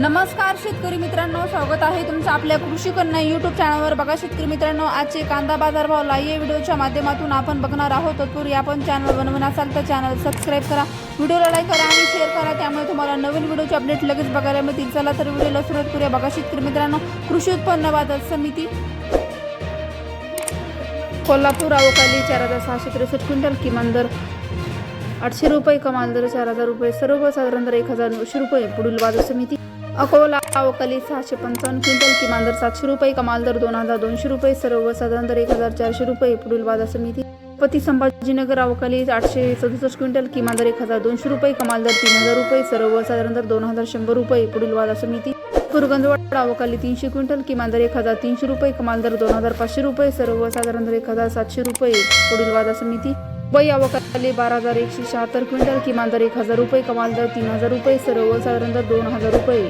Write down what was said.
नमस्कार शेतकरी मित्रांनो. स्वागत आहे तुमचं आपल्या कृषी कन्या युट्यूब चॅनलवर बघा शेतकरी मित्रांनो आजचे कांदा बाजार भाव लाईव्ह व्हिडिओच्या माध्यमातून आपण बघणार आहोत. तत्पूर्वी आपण चॅनल बनवून असाल तर चॅनल सबस्क्राईब करा. व्हिडिओला लाईक करा आणि शेअर करा. त्यामुळे तुम्हाला नवीन व्हिडिओचे अपडेट लगेच बघायला मिळतील. चला तर व्हिडिओला सुरुवात करूया. बघा शेतकरी मित्रांनो कृषी उत्पन्न बाजार समिती कोल्हापूर अवकाली चार हजार सहाशे त्रेसष्ट क्विंटल किमान दर आठशे रुपये कमाल दर चार हजार रुपये सर्वसाधारण दर एक हजार नऊशे रुपये. पुढील बाजार समिती अकोला अवकाली सहाशे पंचावन्न क्विंटल किमान दर सातशे रुपये कमाल दर दोन हजार दोनशे रुपये सर्वसाधारण दर एक हजार चारशे रुपये पुढील बाजार समिती पती संभाजीनगर अवकाली आठशे सदुसष्ट क्विंटल किमान दर एक हजार दोनशे रुपये कमाल दर तीन हजार रुपये सर्वसाधारण दर दोन हजार शंभर रुपये पुढील बाजार समिती कुरगंजवाड अवकाली तीनशे क्विंटल किमान दर एक हजार तीनशे रुपये कमाल दर दोन हजार पाचशे रुपये सर्वसाधारण दर एक हजार सातशे रुपये पुढील बाजार समिती वय अवकाली बारा हजार एकशे शहात्तर क्विंटल किमान दर एक हजार रुपये कमाल दर तीन हजार रुपये सर्वसाधारण दर दोन हजार रुपये.